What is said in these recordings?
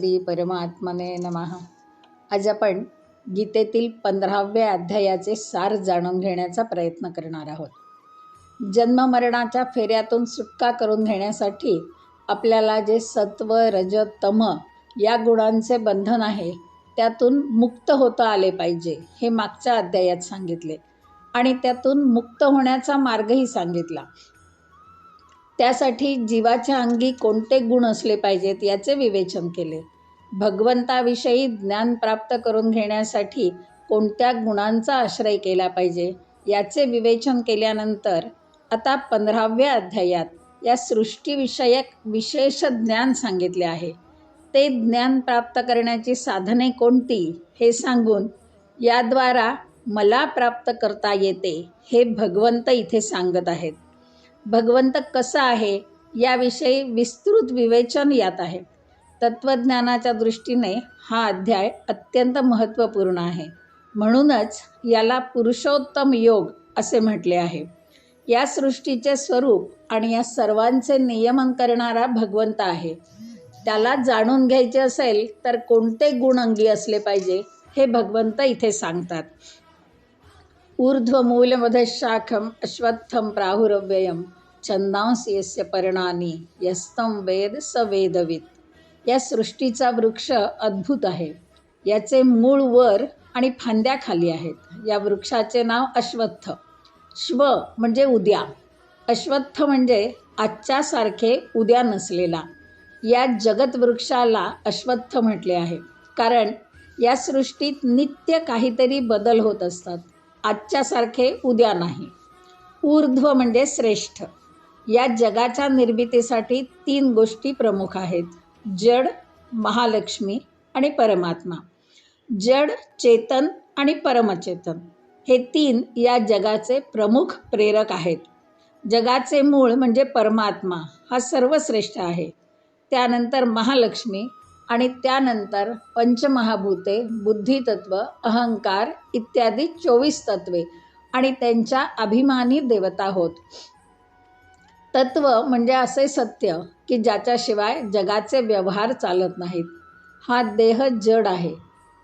श्री परमात्मने नमः. आज आपण गीतेतील पंधराव्या अध्यायाचे सार जाणून घेण्याचा प्रयत्न करणार आहोत. जन्ममरणाच्या फेऱ्यातून सुटका करून घेण्यासाठी आपल्याला जे सत्व रज तम या गुणांचे बंधन आहे त्यातून मुक्त होता आले पाहिजे हे मागच्या अध्यायात सांगितले. आणि त्यातून मुक्त होण्याचा मार्गही सांगितला. त्यासाठी जीवाच्या अंगी कोणते गुण असले पाहिजेत याचे विवेचन केले. भगवंताविषयी ज्ञान प्राप्त करून घेण्यासाठी कोणत्या गुणांचा आश्रय केला पाहिजे याचे विवेचन केल्यानंतर आता पंधराव्या अध्यायात या सृष्टीविषयक विशेष ज्ञान सांगितले आहे. ते ज्ञान प्राप्त करण्याची साधने कोणती हे सांगून याद्वारा मला प्राप्त करता येते हे भगवंत इथे सांगत आहेत. भगवंत कसा आहे याविषयी विस्तृत विवेचन यात आहे. तत्त्वज्ञानाच्या दृष्टीने हा अध्याय अत्यंत महत्त्वपूर्ण आहे. म्हणूनच याला पुरुषोत्तम योग असे म्हटले आहे. या सृष्टीचे स्वरूप आणि या सर्वांचे नियमन करणारा भगवंत आहे. त्याला जाणून घ्यायचे असेल तर कोणते गुण अंगी असले पाहिजे हे भगवंत इथे सांगतात. ऊर्ध्व मूलमधशाखं अश्वत्थम प्राहुरव्ययम छंदांस यस्य पर्णानी यस्तम वेद स वेदवित. या सृष्टीचा वृक्ष अद्भुत आहे. याचे मूळ वर आणि फांद्या खाली आहेत. या वृक्षाचे नाव अश्वत्थ. श्व म्हणजे उद्या. अश्वत्थ म्हणजे आजच्यासारखे उद्या नसलेला. या जगतवृक्षाला अश्वत्थ म्हटले आहे. कारण या सृष्टीत नित्य काहीतरी बदल होत असतात. आजच्यासारखे उद्या नाही. ऊर्ध्व म्हणजे श्रेष्ठ. या जगाच्या निर्मितीसाठी तीन गोष्टी प्रमुख आहेत. जड महालक्ष्मी आणि परमात्मा. जड चेतन आणि परमचेतन. हे तीन या जगाचे प्रमुख प्रेरक आहेत. जगाचे मूळ म्हणजे परमात्मा हा सर्वश्रेष्ठ आहे. त्यानंतर महालक्ष्मी आणि त्यानंतर पंचमहाभूते बुद्धितत्व अहंकार इत्यादी चोवीस तत्वे आणि त्यांच्या अभिमानी देवता होत. तत्व म्हणजे असे सत्य की ज्याच्याशिवाय जगाचे व्यवहार चालत नाहीत. हा देह जड आहे.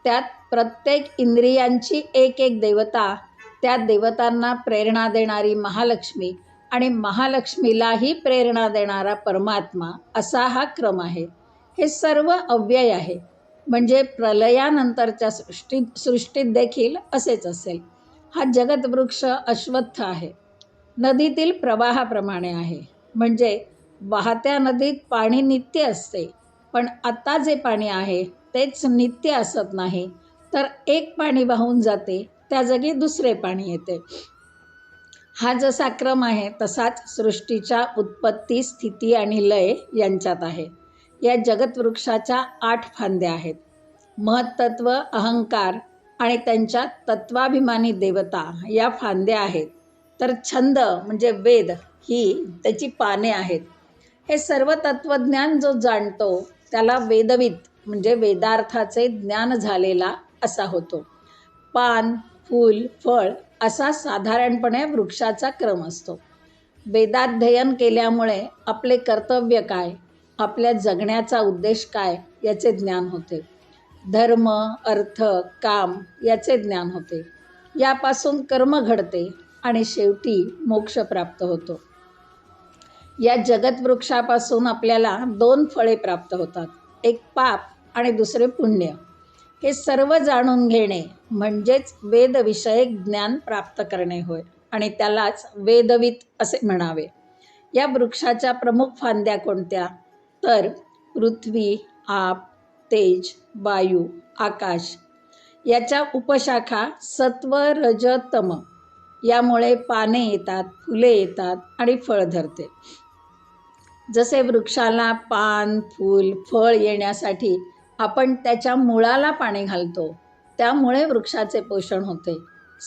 त्यात प्रत्येक इंद्रियांची एक एक देवता त्या देवतांना प्रेरणा देणारी महालक्ष्मी आणि महालक्ष्मीलाही प्रेरणा देणारा परमात्मा असा हा क्रम आहे. हे सर्व अव्यय आहे. म्हणजे प्रलयानंतरच्या सृष्टीत सृष्टीत देखील असेच असेल. हा जगतवृक्ष अश्वत्थ आहे. नदीतील प्रवाहाप्रमाणे आहे. म्हणजे वाहत्या नदीत पाणी नित्य असते. पण आता जे पाणी आहे तेच नित्य असत नाही. तर एक पाणी वाहून जाते त्या जागी दुसरे पाणी येते. हा जसा क्रम आहे तसाच सृष्टीच्या उत्पत्ती स्थिती आणि लय यांच्यात आहे. या जगतवृक्षाच्या आठ फांद्या आहेत. महत्त्व अहंकार आणि त्यांच्या तत्वाभिमानी देवता या फांद्या आहेत. तर छंद म्हणजे वेद ही त्याची पाने आहेत. हे सर्व तत्त्वज्ञान जो जाणतो त्याला वेदवित म्हणजे वेदार्थाचे ज्ञान झालेला असा होतो. पान फूल फळ असा साधारणपणे वृक्षाचा क्रम असतो. वेदाध्ययन केल्यामुळे आपले कर्तव्य काय आपल्या जगण्याचा उद्देश काय याचे ज्ञान होते. धर्म अर्थ काम याचे ज्ञान होते. यापासून कर्म घडते. आणि शेवटी मोक्ष प्राप्त होतो. या जगतवृक्षापासून आपल्याला दोन फळे प्राप्त होतात. एक पाप आणि दुसरे पुण्य. हे सर्व जाणून घेणे म्हणजेच वेदविषयक ज्ञान प्राप्त करणे होय. आणि त्यालाच वेदवित असे म्हणावे. या वृक्षाच्या प्रमुख फांद्या कोणत्या? तर पृथ्वी आप तेज वायू आकाश. याच्या उपशाखा सत्व रज तम. यामुळे पाने येतात फुले येतात आणि फळ धरते. जसे वृक्षाला पान फूल फळ येण्यासाठी आपण त्याच्या मुळाला पाणी घालतो त्यामुळे वृक्षाचे पोषण होते.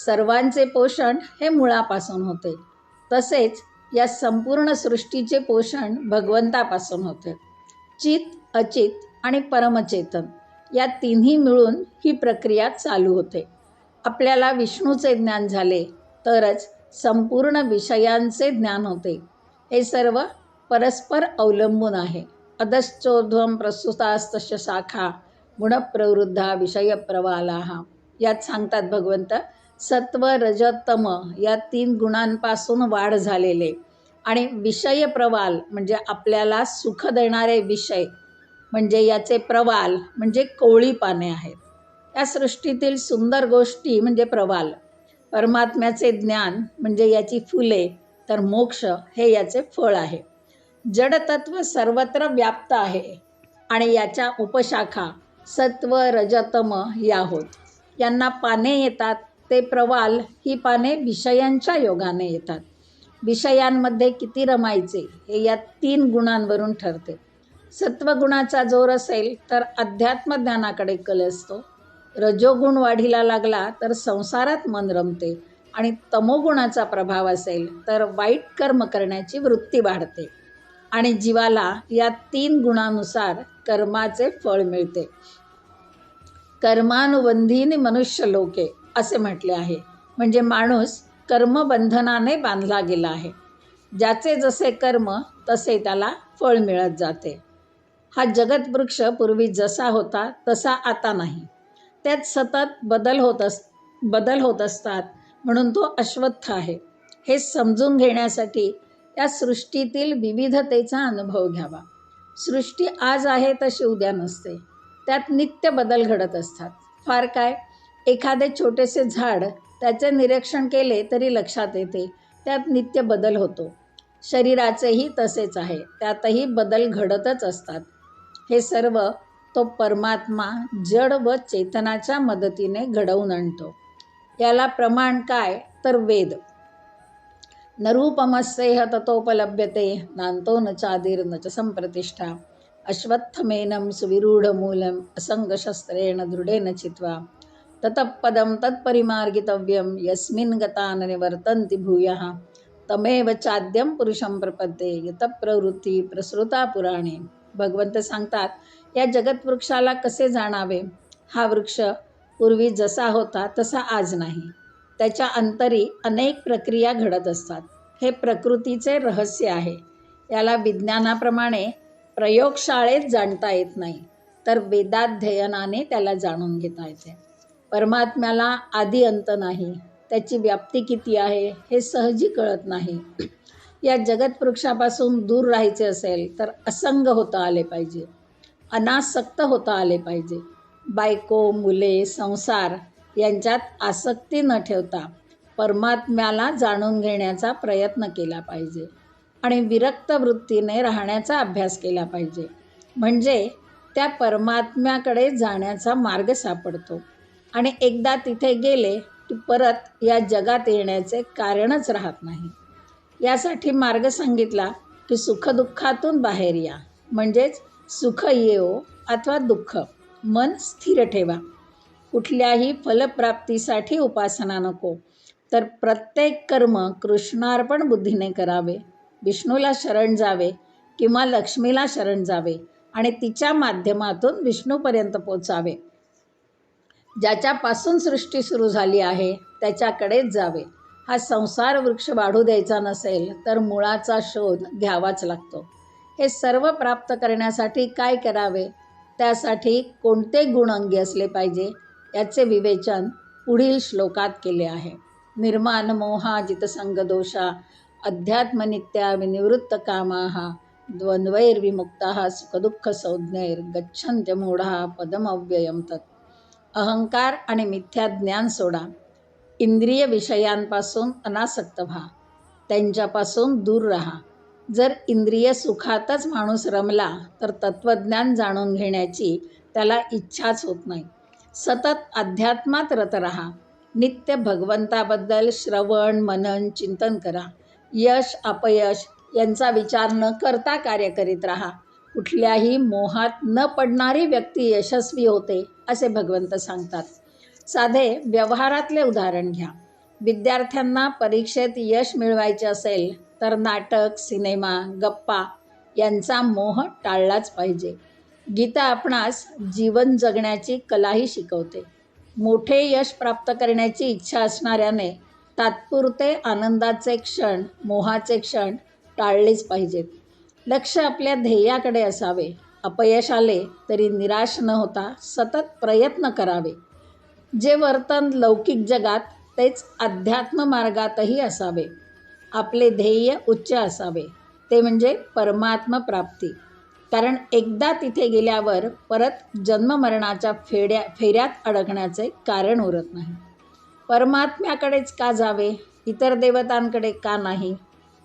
सर्वांचे पोषण हे मुळापासून होते. तसेच या संपूर्ण सृष्टीचे पोषण भगवंतापासून होते. चित अचित आणि परमचेतन या तिन्ही मिळून ही प्रक्रिया चालू होते. आपल्याला विष्णूचे ज्ञान झाले तरच संपूर्ण विषयांचे ज्ञान होते. हे सर्व परस्पर अवलंबून आहे. अधश्चोर्ध्वं प्रस्तुतास्तस्य शाखा गुणप्रवृद्धा विषयप्रवालाहा यात सांगतात भगवंत सत्व रजतम या तीन गुणांपासून वाढ झालेले आणि विषय प्रवाल म्हणजे आपल्याला सुख देणारे विषय म्हणजे याचे प्रवाल म्हणजे कोळी पाने आहेत. या सृष्टीतील सुंदर गोष्टी म्हणजे प्रवाल. परमात्म्याचे ज्ञान म्हणजे याची फुले तर मोक्ष हे याचे फळ आहे. जडतत्व सर्वत्र व्याप्त आहे आणि याच्या उपशाखा सत्व रजतम या होत. यांना पाने येतात ते प्रवाल ही पाने विषयांच्या योगाने येतात. विषयांमध्ये किती रमायचे हे या तीन गुणांवरून ठरते. सत्वगुणाचा जोर असेल तर अध्यात्म ज्ञानाकडे कल असतो. रजोगुण वाढीला लागला तर संसारात मन रमते आणि तमोगुणाचा प्रभाव असेल तर वाईट कर्म करण्याची वृत्ती वाढते. आणि जीवाला या तीन गुणानुसार कर्माचे फळ मिळते. कर्मानुबंधीने मनुष्य लोके असे म्हटले आहे. म्हणजे माणूस कर्मबंधनाने बांधला गेला आहे. ज्याचे जसे कर्म तसे त्याला फळ मिळत जाते. हा जगतवृक्ष पूर्वी जसा होता तसा आता नाही. त्यात सतत बदल होत अस बदल होत असतात. म्हणून तो अश्वत्थ आहे. हे समजून घेण्यासाठी या सृष्टीतील विविधतेचा अनुभव घ्यावा. सृष्टी आज आहे तशी उद्या नसते. त्यात नित्य बदल घडत असतात. फार काय? एखादे छोटेसे झाड त्याचे निरीक्षण केले तरी लक्षात येते. त्यात नित्य बदल होतो. शरीराचेही तसेच आहे. त्यातही बदल घडतच असतात. हे सर्व तो परमात्मा जड व चेतनाच्या मदतीने घडवून आणतो. याला प्रमाण काय? तर वेद. नरूपमस्सेह ततोपलभ्यते नांतो न चादीर न च संप्रतिष्ठा अश्वत्थमेनं सुविरूढमूलम् असङ्गशस्त्रेण दृढेन चित्वा ततःपदं तत्परिमार्गितव्यं यस्मिन् गतान् निवर्तन्ति भूयः तमेव चाद्यं पुरुषं प्रपद्ये यतप्रवृत्ती प्रसृता पुराणे। भगवंत सांगतात या जगतवृक्षाला कसे जाणावे? हा वृक्ष पूर्वी जसा होता तसा आज नाही. त्याच्या अंतरी अनेक प्रक्रिया घडत असतात. हे प्रकृतीचे रहस्य आहे. याला विज्ञानाप्रमाणे प्रयोगशाळेत जाणता येत नाही तर वेदाध्ययनाने त्याला जाणून घेता येते. परमात्म्याला आदी अंत नाही. त्याची व्याप्ती किती आहे हे सहजी कळत नाही. या जगतवृक्षापासून दूर राहायचे असेल तर असंग होता आले पाहिजे. अनासक्त होता आले पाहिजे. बायको मुले संसार यांच्यात आसक्ती न ठेवता परमात्म्याला जाणून घेण्याचा प्रयत्न केला पाहिजे आणि विरक्त वृत्तीने राहण्याचा अभ्यास केला पाहिजे. म्हणजे त्या परमात्म्याकडे जाण्याचा मार्ग सापडतो आणि एकदा तिथे गेले की परत या जगात येण्याचे कारणच राहत नाही. यासाठी मार्ग सांगितला की सुखदुःखातून बाहेर या. म्हणजेच सुख येवो अथवा दुःख. मन स्थिर ठेवा. कुठल्याही फलप्राप्तीसाठी उपासना नको. तर प्रत्येक कर्म कृष्णार्पण बुद्धीने करावे. विष्णूला शरण जावे किंवा लक्ष्मीला शरण जावे आणि तिच्या माध्यमातून विष्णूपर्यंत पोचावे. ज्याच्यापासून सृष्टी सुरू झाली आहे त्याच्याकडेच जावे. हा संसार वृक्ष वाढू द्यायचा नसेल तर मुळाचा शोध घ्यावाच लागतो. हे सर्व प्राप्त करण्यासाठी काय करावे? त्यासाठी कोणते गुण अंगी असले पाहिजे? याचे विवेचन पुढील श्लोकात केले आहे. निर्माण मोहा जितसंगदोषा अध्यात्मनित्या विनिवृत्त कामा द्वंद्वैर्विमुक्ता सुखदुःख संज्ञैर गच्छंत्य मूढा पदमव्ययम तत्. अहंकार आणि मिथ्या ज्ञान सोडा. इंद्रिय विषयांपासून अनासक्त व्हा. त्यांच्यापासून दूर राहा. जर इंद्रिय सुखातच माणूस रमला तर तत्त्वज्ञान जाणून घेण्याची त्याला इच्छाच होत नाही. सतत अध्यात्मात रत राहा. नित्य भगवंताबद्दल श्रवण मनन चिंतन करा. यश अपयश यांचा विचार न करता कार्य करीत राहा. कुठल्याही मोहात न पडणारी व्यक्ती यशस्वी होते असे भगवंत सांगतात. साधे व्यवहारातले उदाहरण घ्या. विद्यार्थ्यांना परीक्षेत यश मिळवायचे असेल तर नाटक सिनेमा गप्पा यांचा मोह टाळलाच पाहिजे. गीता आपणास जीवन जगण्याची कलाही शिकवते. मोठे यश प्राप्त करण्याची इच्छा असणाऱ्याने तात्पुरते आनंदाचे क्षण मोहाचे क्षण टाळलेच पाहिजेत. लक्ष आपल्या ध्येयाकडे असावे. अपयश आले तरी निराश न होता सतत प्रयत्न करावे. जे वर्तन लौकिक जगात तेच अध्यात्म मार्गातही असावे. आपले ध्येय उच्च असावे. ते म्हणजे परमात्मा प्राप्ती. कारण एकदा तिथे गेल्यावर परत जन्ममरणाच्या फेड्या फेऱ्यात अडकण्याचे कारण उरत नाही. परमात्म्याकडेच का जावे? इतर देवतांकडे का नाही?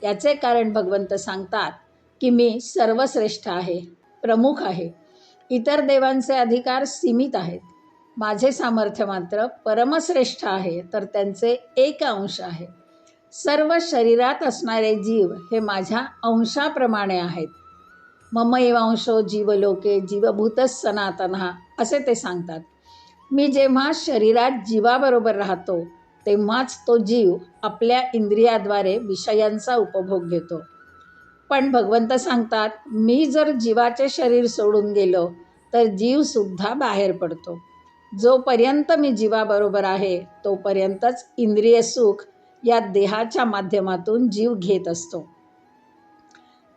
याचे कारण भगवंत सांगतात की मी सर्वश्रेष्ठ आहे प्रमुख आहे. इतर देवांचे अधिकार सीमित आहेत. माझे सामर्थ्य मात्र परमश्रेष्ठ आहे तर त्यांचे एक अंश आहे. सर्व शरीरात असणारे जीव हे माझ्या अंशाप्रमाणे आहेत. मम एवांशो जीवलोके जीवभूतच सनातन असे ते सांगतात. मी जेव्हा शरीरात जीवाबरोबर राहतो तेव्हाच तो जीव आपल्या इंद्रियाद्वारे विषयांचा उपभोग घेतो. पण भगवंत सांगतात मी जर जीवाचे शरीर सोडून गेलो तर जीवसुद्धा बाहेर पडतो. जोपर्यंत मी जीवाबरोबर आहे तोपर्यंतच इंद्रिय सुख या देहाच्या माध्यमातून जीव घेत असतो.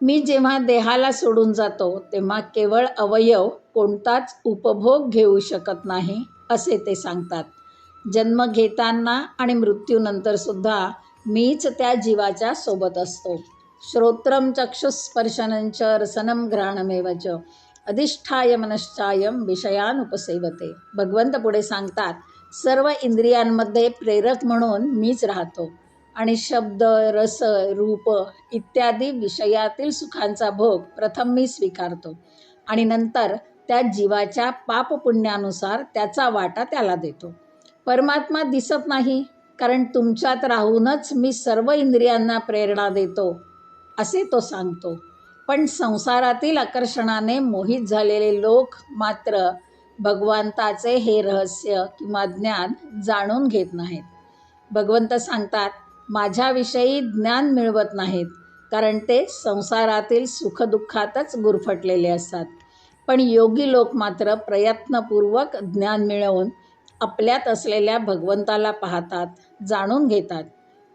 मी जेव्हा देहाला सोडून जातो तेव्हा केवळ अवयव कोणताच उपभोग घेऊ शकत नाही असे ते सांगतात. जन्म घेताना आणि मृत्यूनंतरसुद्धा मीच त्या जीवाच्या सोबत असतो. श्रोत्रम चक्षुस्पर्शनंच रसनम घ्राणमेवच अधिष्ठाय मनश्चायम विषयानुपसेवते. भगवंत पुढे सांगतात सर्व इंद्रियांमध्ये प्रेरक म्हणून मीच राहतो. आणि शब्द रस रूप इत्यादी विषयातील सुखांचा भोग प्रथम मी स्वीकारतो. आणि नंतर त्या जीवाच्या पापपुण्यानुसार त्याचा वाटा त्याला देतो. परमात्मा दिसत नाही कारण तुमच्यात राहूनच मी सर्व इंद्रियांना प्रेरणा देतो असे तो सांगतो. पण संसारातील आकर्षणाने मोहित झालेले लोक मात्र भगवंताचे हे रहस्य किंवा ज्ञान जाणून घेत नाहीत. भगवंत सांगतात माझ्याविषयी ज्ञान मिळवत नाहीत कारण ते संसारातील सुखदुःखातच गुरफटलेले असतात. पण योगी लोक मात्र प्रयत्नपूर्वक ज्ञान मिळवून आपल्यात असलेल्या भगवंताला पाहतात जाणून घेतात.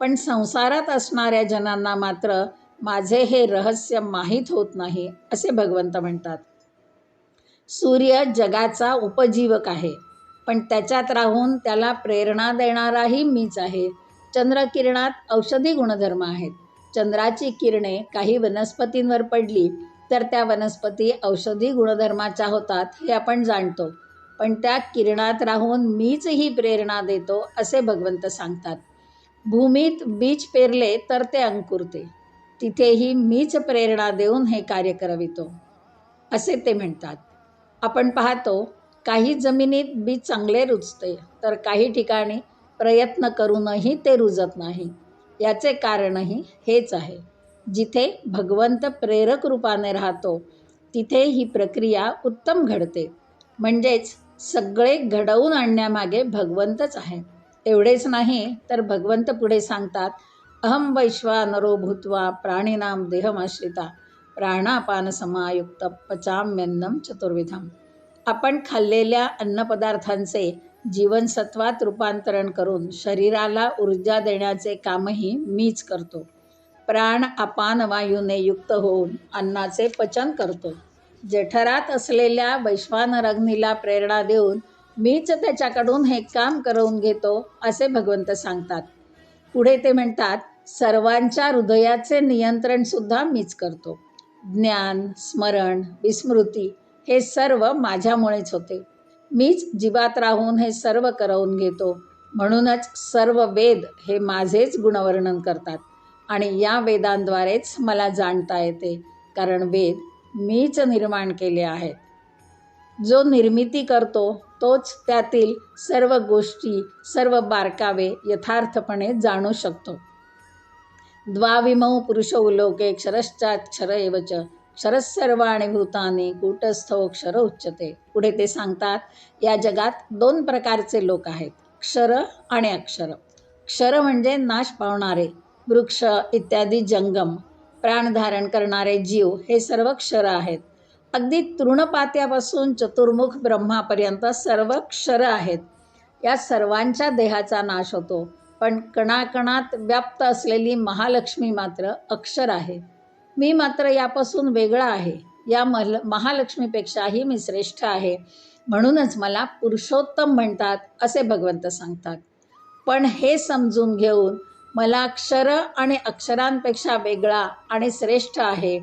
पण संसारात असणाऱ्या जनांना मात्र माझे हे रहस्य माहीत होत नाही असे भगवंत म्हणतात. सूर्य जगाचा उपजीवक आहे. पण त्याच्यात राहून त्याला प्रेरणा देणाराही मीच आहे. चंद्रकिरणात औषधी गुणधर्म आहेत. चंद्राची किरणे काही वनस्पतींवर पडली तर त्या वनस्पती औषधी गुणधर्माच्या होतात हे आपण जाणतो. पण त्या किरणात राहून मीच ही प्रेरणा देतो असे भगवंत सांगतात. भूमीत बीज पेरले तर ते अंकुरते. तिथेही मीच प्रेरणा देऊन हे कार्य करवितो. असे ते म्हणतात. आपण पाहतो काही जमिनीत बी चांगले रुजते तर काही ठिकाणी प्रयत्न करूनही ते रुजत नाही. याचे कारणही हेच आहे. जिथे भगवंत प्रेरक रूपाने राहतो तिथे ही प्रक्रिया उत्तम घडते. म्हणजेच सगळे घडवून आणण्यामागे भगवंतच आहे. एवढेच नाही तर भगवंत पुढे सांगतात अहम वैश्वानरो भूत्वा प्राणीनाम देहमाश्रिता प्राणापान समायुक्त पचाम्यन्नम चतुर्विधम. आपण खाल्लेल्या अन्नपदार्थांचे जीवनसत्वात रूपांतरण करून शरीराला ऊर्जा देण्याचे कामही मीच करतो. प्राण अपान वायूने युक्त होऊन अन्नाचे पचन करतो. जठरात असलेल्या वैश्वानरग्नीला प्रेरणा देऊन मीच त्याच्याकडून हे काम करवून घेतो असे भगवंत सांगतात. पुढे ते म्हणतात सर्वांच्या हृदयाचे नियंत्रणसुद्धा मीच करतो. ज्ञान स्मरण विस्मृती हे सर्व माझ्यामुळेच होते. मीच जीवात राहून हे सर्व करवून घेतो. म्हणूनच सर्व वेद हे माझेच गुणवर्णन करतात आणि या वेदांद्वारेच मला जाणता येते कारण वेद मीच निर्माण केले आहेत. जो निर्मिती करतो तोच त्यातील सर्व गोष्टी सर्व बारकावे यथार्थपणे जाणू शकतो. द्वाविमौ पुरुषौ लोके क्षरश्चाक्षर एवच क्षरसर्वाणी भूतानी कूटस्थो क्षर उच्चते पुढे ते सांगतात या जगात दोन प्रकारचे लोक आहेत क्षर आणि अक्षर. क्षर म्हणजे नाश पावणारे वृक्ष इत्यादी जंगम प्राणधारण करणारे जीव हे सर्व क्षर आहेत. अगदी तृणपात्यापासून चतुर्मुख ब्रह्मापर्यंत सर्व क्षर आहेत. या सर्वांच्या देहाचा नाश होतो. पण कणाकणात व्याप्त असलेली महालक्ष्मी मात्र अक्षर आहे. मी मात्र यापासून वेगळा आहे. या मल महालक्ष्मीपेक्षाही मी श्रेष्ठ आहे. म्हणूनच मला पुरुषोत्तम म्हणतात असे भगवंत सांगतात. पण हे समजून घेऊन मला अक्षर आणि अक्षरांपेक्षा वेगळा आणि श्रेष्ठ आहे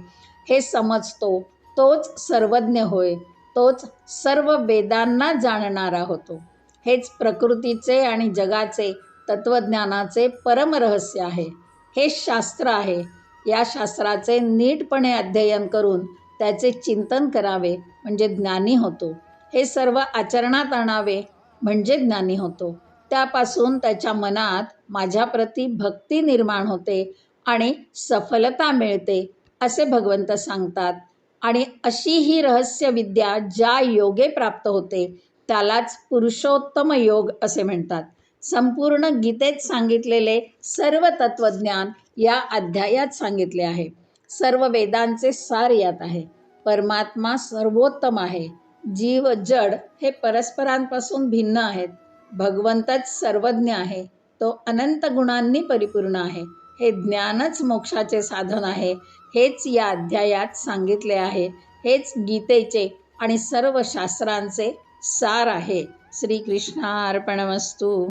हे समजतो. तोच सर्वज्ञ होय. तोच सर्व वेदांना जाणणारा होतो. हेच प्रकृतीचे आणि जगाचे तत्त्वज्ञानाचे परमरहस्य आहे. हे शास्त्र आहे. या शास्त्राचे नीटपणे अध्ययन करून त्याचे चिंतन करावे म्हणजे ज्ञानी होतो. हे सर्व आचरणात आणावे म्हणजे ज्ञानी होतो. त्यापासून त्याच्या मनात माझ्याप्रती भक्ती निर्माण होते आणि सफलता मिळते असे भगवंत सांगतात. आणि अशी ही रहस्यविद्या ज्या योगे प्राप्त होते त्यालाच पुरुषोत्तम योग असे म्हणतात. संपूर्ण गीतेत सांगितलेले सर्व तत्त्वज्ञान या अध्यायात सांगितले आहे. सर्व वेदांचे सार यात आहे. परमात्मा सर्वोत्तम आहे. जीव जड हे परस्परांपासून भिन्न आहेत. भगवंतच सर्वज्ञ आहे. तो अनंत गुणांनी परिपूर्ण आहे. हे ज्ञानच मोक्षाचे साधन आहे. हेच या अध्यायात सांगितले आहे. हेच गीतेचे आणि सर्व शास्त्रांचे सार आहे. श्रीकृष्णार्पणमस्तू.